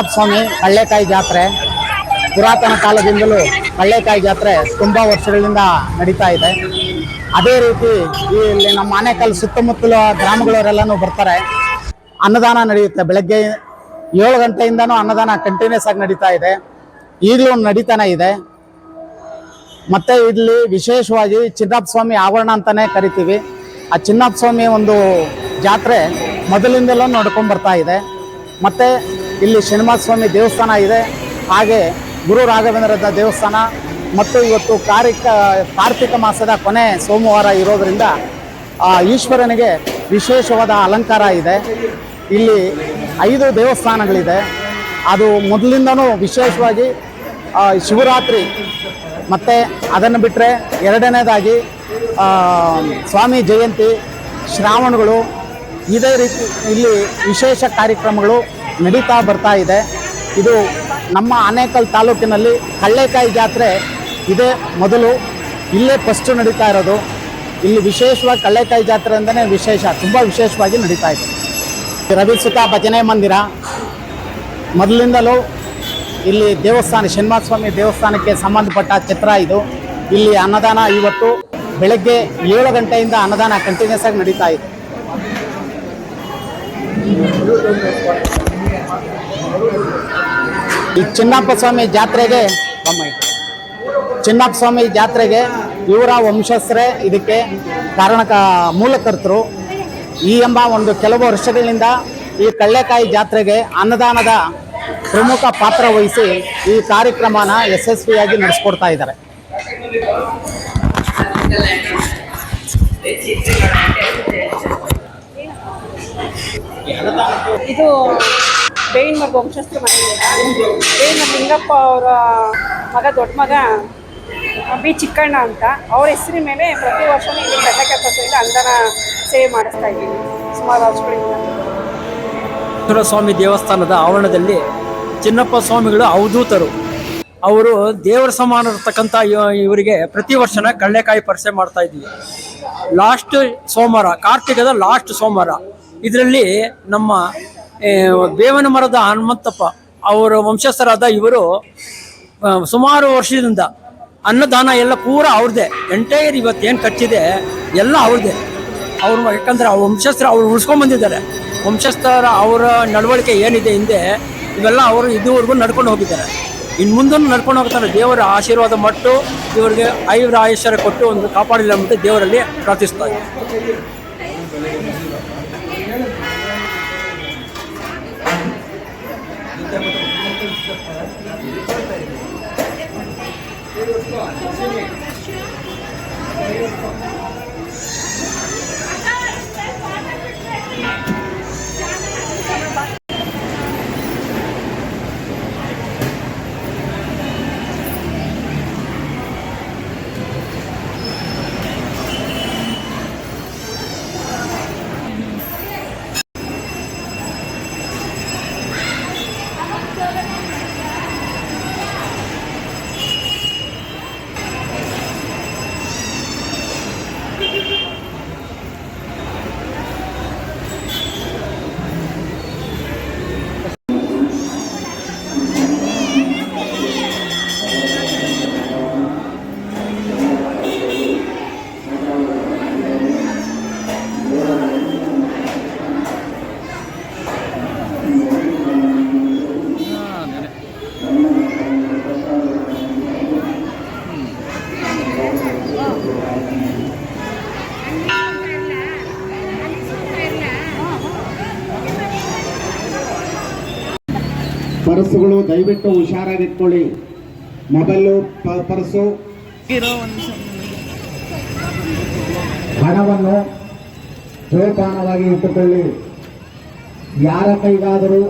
ಚಿನ್ನಪ್ಪ ಸ್ವಾಮಿ ಕಳ್ಳೆಕಾಯಿ ಜಾತ್ರೆ. ಪುರಾತನ ಕಾಲದಿಂದಲೂ ಕಳ್ಳೆಕಾಯಿ ಜಾತ್ರೆ ತುಂಬಾ ವರ್ಷಗಳಿಂದ ನಡೀತಾ ಇದೆ. ಅದೇ ರೀತಿ ಇಲ್ಲಿ ನಮ್ಮ ಆನೆಕಲ್ ಸುತ್ತಮುತ್ತಲ ಗ್ರಾಮಗಳವರೆಲ್ಲನೂ ಬರ್ತಾರೆ. ಅನ್ನದಾನ ನಡೆಯುತ್ತೆ. ಬೆಳಗ್ಗೆ ಏಳು ಗಂಟೆಯಿಂದನೂ ಅನ್ನದಾನ ಕಂಟಿನ್ಯೂಸ್ ಆಗಿ ನಡೀತಾ ಇದೆ. ಈಗಲೂ ನಡೀತಾನೆ ಇದೆ. ಮತ್ತೆ ಇಲ್ಲಿ ವಿಶೇಷವಾಗಿ ಚಿನ್ನಪ್ಪ ಸ್ವಾಮಿ ಆವರಣ ಅಂತಾನೆ ಕರಿತೀವಿ. ಆ ಚಿನ್ನಪ್ಪ ಸ್ವಾಮಿ ಒಂದು ಜಾತ್ರೆ ಮೊದಲಿಂದಲೂ ನಡ್ಕೊಂಡ್ ಬರ್ತಾ ಇದೆ. ಮತ್ತೆ ಇಲ್ಲಿ ಸ್ವಾಮಿ ದೇವಸ್ಥಾನ ಇದೆ. ಹಾಗೆ ಗುರು ರಾಘವೇಂದ್ರ ದೇವಸ್ಥಾನ ಮತ್ತು ಇವತ್ತು ಕಾರಿಕ, ಕಾರ್ತಿಕ ಮಾಸದ ಕೊನೆ ಸೋಮವಾರ ಇರೋದರಿಂದ ಈಶ್ವರನಿಗೆ ವಿಶೇಷವಾದ ಅಲಂಕಾರ ಇದೆ. ಇಲ್ಲಿ ಐದು ದೇವಸ್ಥಾನಗಳಿದೆ. ಅದು ಮೊದಲಿಂದನೂ ವಿಶೇಷವಾಗಿ ಶಿವರಾತ್ರಿ ಮತ್ತು ಅದನ್ನು ಬಿಟ್ಟರೆ ಎರಡನೇದಾಗಿ ಸ್ವಾಮಿ ಜಯಂತಿ, ಶ್ರಾವಣಗಳು, ಇದೇ ರೀತಿ ಇಲ್ಲಿ ವಿಶೇಷ ಕಾರ್ಯಕ್ರಮಗಳು ನಡೀತಾ ಬರ್ತಾ ಇದೆ. ಇದು ನಮ್ಮ ಆನೇಕಲ್ ತಾಲೂಕಿನಲ್ಲಿ ಕಳ್ಳೆಕಾಯಿ ಜಾತ್ರೆ ಇದೇ ಮೊದಲು. ಇಲ್ಲೇ ಫಸ್ಟ್ ನಡೀತಾ ಇರೋದು. ಇಲ್ಲಿ ವಿಶೇಷವಾಗಿ ಕಳ್ಳೆಕಾಯಿ ಜಾತ್ರೆ ಅಂದರೆ ವಿಶೇಷ, ತುಂಬ ವಿಶೇಷವಾಗಿ ನಡೀತಾ ಇದೆ. ರವಿ ಸುತ ಭಜನೆ ಮಂದಿರ. ಮೊದಲಿಂದಲೂ ಇಲ್ಲಿ ದೇವಸ್ಥಾನ ಶನಿಮಾತ ಸ್ವಾಮಿ ದೇವಸ್ಥಾನಕ್ಕೆ ಸಂಬಂಧಪಟ್ಟ ಚಿತ್ರ ಇದು. ಇಲ್ಲಿ ಅನ್ನದಾನ ಇವತ್ತು ಬೆಳಗ್ಗೆ ಏಳು ಗಂಟೆಯಿಂದ ಅನ್ನದಾನ ಕಂಟಿನ್ಯೂಸ್ ಆಗಿ ನಡೀತಾ ಇದೆ. ಈ ಚಿನ್ನಪ್ಪ ಸ್ವಾಮಿ ಜಾತ್ರೆಗೆ. ಚಿನ್ನಪ್ಪ ಸ್ವಾಮಿ ಜಾತ್ರೆಗೆ ಇವರ ವಂಶಸ್ಥರೇ ಇದಕ್ಕೆ ಕಾರಣಕ ಮೂಲಕರ್ತರು ಈ ಎಂಬ ಒಂದು ಕೆಲವು ವರ್ಷಗಳಿಂದ ಈ ಕಳ್ಳೆಕಾಯಿ ಜಾತ್ರೆಗೆ ಅನ್ನದಾನದ ಪ್ರಮುಖ ಪಾತ್ರ ವಹಿಸಿ ಈ ಕಾರ್ಯಕ್ರಮನ ಯಶಸ್ವಿಯಾಗಿ ನಡೆಸ್ಕೊಡ್ತಾ ಇದ್ದಾರೆ ಇದು ಬೇವಿನ ಮಗ ವಂಶಸ್ಥ ಮನೆಯಿಂದ ಬೇವಿನ ಲಿಂಗಪ್ಪ ಅವರ ಮಗ, ದೊಡ್ಡ ಮಗ ಬಿ ಚಿಕ್ಕಣ್ಣ ಅಂತ, ಅವ್ರ ಹೆಸರಿನ ಮೇಲೆ ಪ್ರತಿ ವರ್ಷವೂ ಇಲ್ಲಿ ಕಟ್ಟಕ್ಕೆ ಅಂದನ ಸೇವೆ ಮಾಡಿಸ್ತಾ ಇದ್ದೀವಿ ಸುಮಾರು ವರ್ಷಗಳಿಂದ. ಸ್ವಾಮಿ ದೇವಸ್ಥಾನದ ಆವರಣದಲ್ಲಿ ಚಿನ್ನಪ್ಪ ಸ್ವಾಮಿಗಳು ಅವಧೂತರು ಅವರು ದೇವರ ಸಮಾನ ಇವ- ಇವರಿಗೆ ಪ್ರತಿ ವರ್ಷನ ಕಳ್ಳೆಕಾಯಿ ಪರಿಚಯ ಮಾಡ್ತಾ ಇದ್ವಿ. ಲಾಸ್ಟ್ ಸೋಮವಾರ, ಕಾರ್ತಿಕದ ಲಾಸ್ಟ್ ಸೋಮವಾರ. ಇದರಲ್ಲಿ ನಮ್ಮ ಬೇವನ ಮರದ ಹನುಮಂತಪ್ಪ ಅವರ ವಂಶಸ್ಥರಾದ ಇವರು ಸುಮಾರು ವರ್ಷದಿಂದ ಅನ್ನದಾನ ಎಲ್ಲ ಪೂರ ಅವ್ರದ್ದೇ ಎಂಟೈರ್ ಇವತ್ತು ಏನು ಖರ್ಚಿದೆ ಎಲ್ಲ ಅವ್ರದ್ದೇ ಅವ್ರು ಯಾಕಂದ್ರೆ ಅವ್ರ ವಂಶಸ್ಥರು ಅವ್ರು ಉಳಿಸ್ಕೊಂಡ್ ಬಂದಿದ್ದಾರೆ. ವಂಶಸ್ಥರ ಅವರ ನಡವಳಿಕೆ ಏನಿದೆ ಹಿಂದೆ, ಇವೆಲ್ಲ ಅವರು ಇದುವರೆಗೂ ನಡ್ಕೊಂಡು ಹೋಗಿದ್ದಾರೆ. ಇನ್ನು ಮುಂದೆ ನಡ್ಕೊಂಡು ಹೋಗ್ತಾರೆ. ದೇವರ ಆಶೀರ್ವಾದ ಮಟ್ಟು ಇವರಿಗೆ ಐವರ ಆಯುಷ್ಯರ ಕೊಟ್ಟು ಒಂದು ಕಾಪಾಡಿಲ್ಲ ಅಂತ ದೇವರಲ್ಲಿ ಪ್ರಾರ್ಥಿಸ್ತಾ ಇದ್ದಾರೆ ಪರ್ಸುಗಳು ದಯವಿಟ್ಟು ಹುಷಾರಾಗಿಟ್ಕೊಳ್ಳಿ. Mobile purse. ಹಣವನ್ನು ಜೋಪಾನವಾಗಿ ಇಟ್ಟುಕೊಳ್ಳಿ. ಯಾರ ಕೈಗಾದರೂ